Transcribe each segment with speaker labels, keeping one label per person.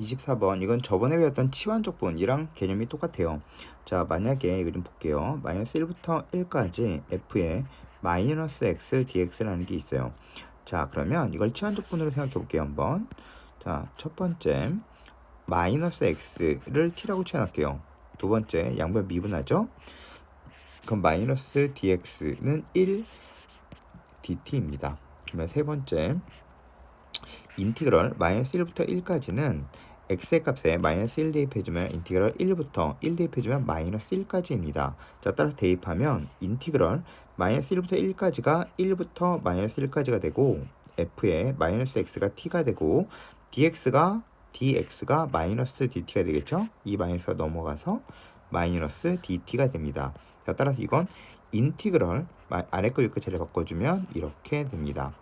Speaker 1: 24번 이건 저번에 배웠던 치환적분이랑 개념이 똑같아요. 자 만약에 이거 좀 볼게요. 마이너스 1부터 1까지 f에 마이너스 x dx라는 게 있어요. 자 그러면 이걸 치환적분으로 생각해 볼게요 한번. 자첫 번째 마이너스 x를 t라고 치환할게요. 두 번째 양변 미분하죠. 그럼 마이너스 dx는 1 dt입니다. 그러면 세 번째 인티그럴 마이너스 1부터 1까지는 x의 값에 마이너스 1 대입해주면 인티그럴 1부터 1 대입해주면 마이너스 1까지입니다. 자 따라서 대입하면 인티그럴 마이너스 1부터 1까지가 1부터 마이너스 1까지가 되고 f의 마이너스 x가 t가 되고 dx가 dx가 마이너스 dt가 되겠죠? 이 마이너스가 넘어가서 마이너스 dt가 됩니다. 자 따라서 이건 인티그럴 마- 아래 거 위거 제를 바꿔주면 이렇게 됩니다.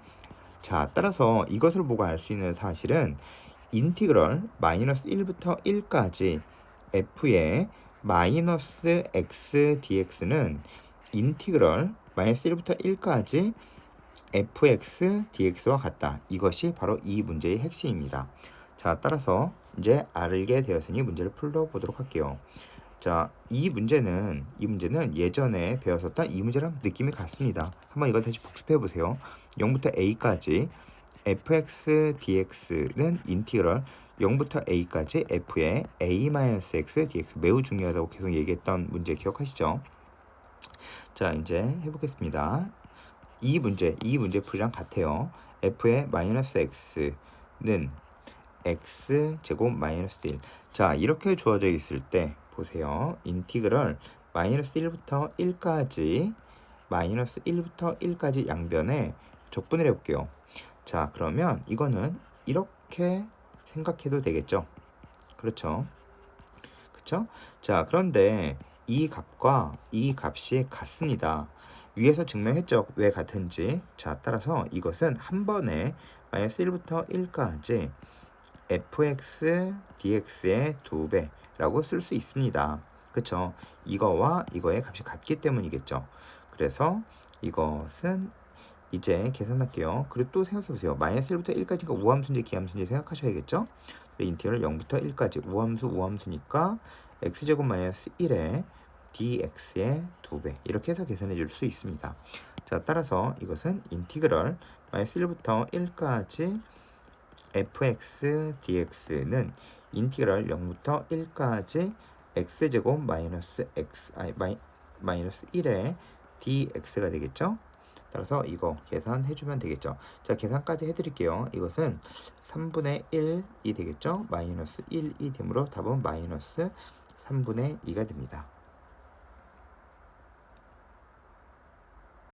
Speaker 1: 자, 따라서 이것을 보고 알 수 있는 사실은 인티그럴 마이너스 1부터 1까지 f의 마이너스 x dx는 인티그럴 마이너스 1부터 1까지 fx dx와 같다. 이것이 바로 이 문제의 핵심입니다. 자, 따라서 이제 알게 되었으니 문제를 풀어보도록 할게요. 자, 이 문제는 이 문제는 예전에 배웠었던 이 문제랑 느낌이 같습니다. 한번 이거 다시 복습해 보세요. 0부터 a까지 fx dx는 인티그럴 0부터 a까지 f의 a-x dx 매우 중요하다고 계속 얘기했던 문제 기억하시죠? 자, 이제 해보겠습니다. 이 문제, 이 문제 풀이랑 같아요. f의 마이너스 x는 x 제곱 마이너스 1. 자, 이렇게 주어져 있을 때 보세요. 인티그럴 마이너스 1부터 1까지 마이너스 1부터 1까지 양변에 적분을 해볼게요. 자, 그러면 이거는 이렇게 생각해도 되겠죠? 그렇죠? 그렇죠? 자, 그런데 이 값과 이 값이 같습니다. 위에서 증명했죠? 왜 같은지. 자, 따라서 이것은 한 번에 마이너스 1부터 1까지 fx dx의 두 배라고 쓸 수 있습니다. 그쵸? 이거와 이거의 값이 같기 때문이겠죠. 그래서 이것은 이제 계산할게요. 그리고 또 생각해보세요. 마이너스 1부터 1까지가 우함수인지 기함수인지 생각하셔야겠죠? 인티그럴 0부터 1까지 우함수 우함수니까 x제곱 마이너스 1에 dx의 두배 이렇게 해서 계산해 줄 수 있습니다. 자 따라서 이것은 인티그럴 마이너스 1부터 1까지 fx dx는 인티그럴 0부터 1까지 x제곱 마이너스 x 아니 마이, 마이너스 1의 dx가 되겠죠? 따라서 이거 계산해 주면 되겠죠. 자, 계산까지 해 드릴게요. 이것은 3분의 1이 되겠죠? 마이너스 1이 되므로 답은 마이너스 3분의 2가 됩니다.